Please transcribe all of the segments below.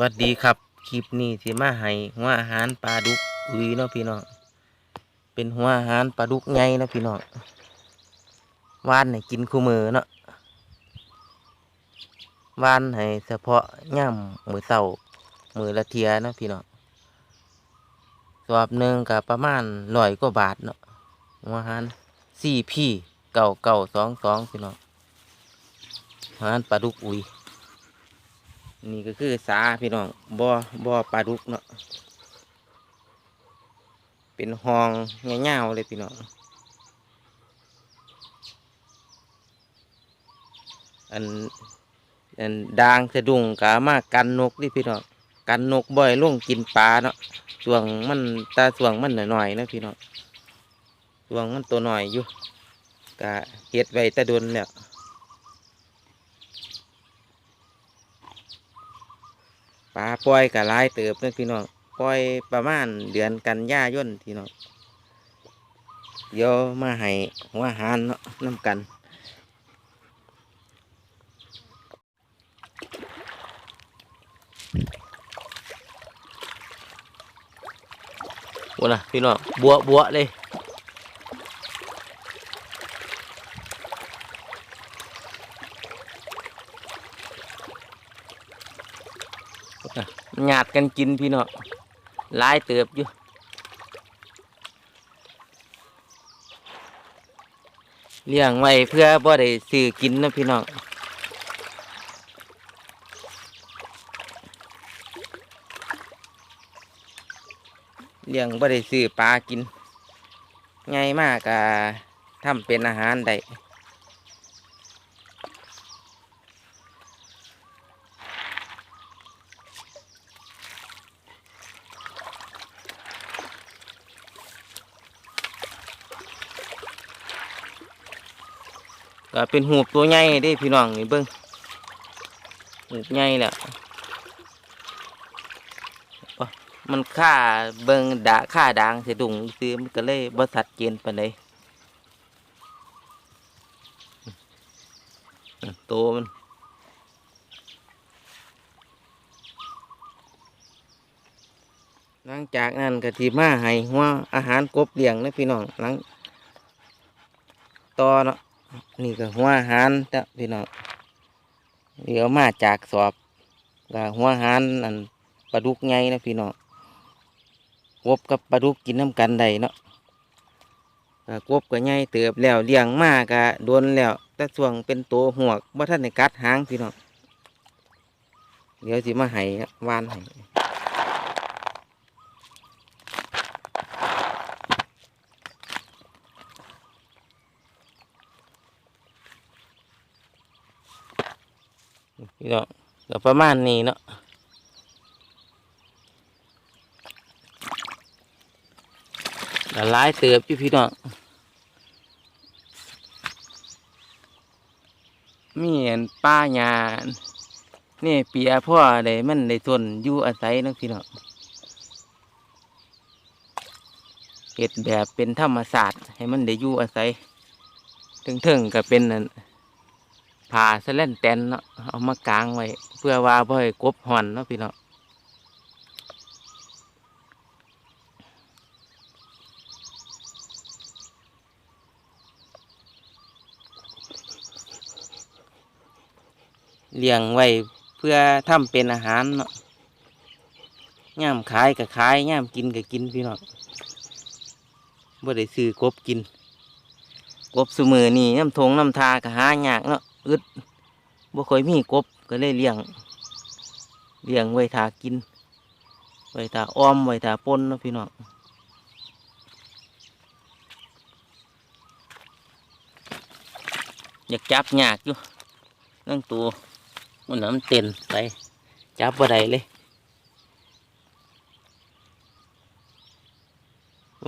วัสดีครับ คลิปนี้ที่มาให้หัวอาหารปลาดุกอุยเนาะพี่น้องเป็นหัวอาหารปลาดุกไงเนาะพี่น้องวานให้กินคู่มือเนาะวานให้เฉพาะย่ำมือเสามือละเทียเนาะพี่น้องสอบหนึ่งกับประมาณร้อยกว่าบาทเนาะหัวอาหารสี่พี่เก่าเก่าสองสองพี่น้องหัวอาหารปลาดุกอุย นี่ก็คือสาพี่น้องบ่อบ่อปลาดุกเนาะเป็นหองเงาๆเลยพี่น้องอันอันดางสะดุ้งกามากันนกนี่พี่น้องกันนกบ่อยล่วงกินปลาเนาะส่วงมันตาส่วงมันหน่อยๆนะพี่น้องส่วงมันตัวหน่อยอยู่กะเฮ็ดไว้ตะดนแล้ว ปลาปล่อยกับลายเติบนะพี่น้องปล่อยประมาณเดือนกันยายนพี่น้องเดี๋ยวมาให้หัวหารเนาะน้ำกันโอ้นะพี่น้องบัวบัวเลย หยาดกันกินพี่น้องหลายเติบอยู่เลี้ยงไว้เพื่อบ่ได้ซื้อกินนะพี่น้องเลี้ยงบ่ได้ซื้อปลากินไงมากอะทำเป็นอาหารได้ ก็เป็นหูบตัวใหญ่ด้พี่น้องนี่เบิ่งหูบใหญ่แหละมันค่าเบิ่งดาค่าดางเสียดุงซื้อมันก็เลยบ่ชัดเจนปานใดอืมโตมันหลังจากนั้นก็ทีมาให้หัวอาหารกบเลี้ยงนะพี่น้องหลังต่อเนาะ นี่ก็หัวหารเด้อพี่น้องเดี๋ยวมาจากสอบก็หัวหารอันปลาดุกไงนะพี่น้องกบกับปลาดุกกินน้ำกันได้เนาะก็กบก็ใหญ่เติบแล้วเลี้ยงมากก็โดนแล้วแต่ส่วงเป็นตัวหวกบ่ท่านในกัดหางพี่น้องเดี๋ยวสิมาให้วานให้ พี่น้องก็ประมาณนี้เนาะละลายเติบอยู่พี่น้องมีอันป้าหยานี่เปียพ่อได้มันได้ทนอยู่อาศัยนะพี่น้องเก็ดแบบเป็นธรรมศาสตร์ให้มันได้อยู่อาศัยถึงๆก็เป็นอัน ผ่าสแลนแตนเนาะเอามากางไว้เพื่อว่าบ่ให้กบหอนเนาะพี่เนาะเลี้ยงไว้เพื่อทำเป็นอาหารเนาะย่ามขายก็ขายย่ามกินก็กินพี่เนาะบ่ได้ซื้อกบกิน กบสมือนี่น้ำทงน้ำทาก็หายากเนาะ อึดบ่ค่อยมีกบก็เลยเลี้ยง เลี้ยงไว้ทากิน ไว้ทาอ้อม ไว้ทาปนนะพี่น้องอยากจับยากอยู่นั่งตัวมันน้ำเต็นไปจับบ่ได้เลย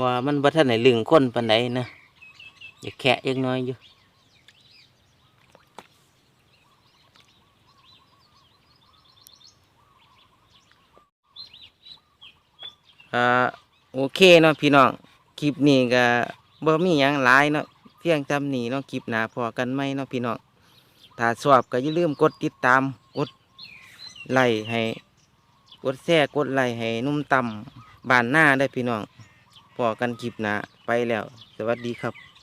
ว่ามันบ่ทันไหนลึงคนปานใดนนะ อย่าแคะยังน้อยอยู่ โอเคเนาะพี่น้องคลิปนี้ก็บ่มีหยังหลายเนาะเพียงจำหนีเนาะคลิปหนาพอกันไหมเนาะพี่น้องถ้าชอบก็อย่าลืมกดติดตามกดไลค์ให้กดแชร์กดไลค์ให้นุ่มต่ำบานหน้าได้พี่น้องพอกันคลิปหนาไปแล้ว สวัสดีครับ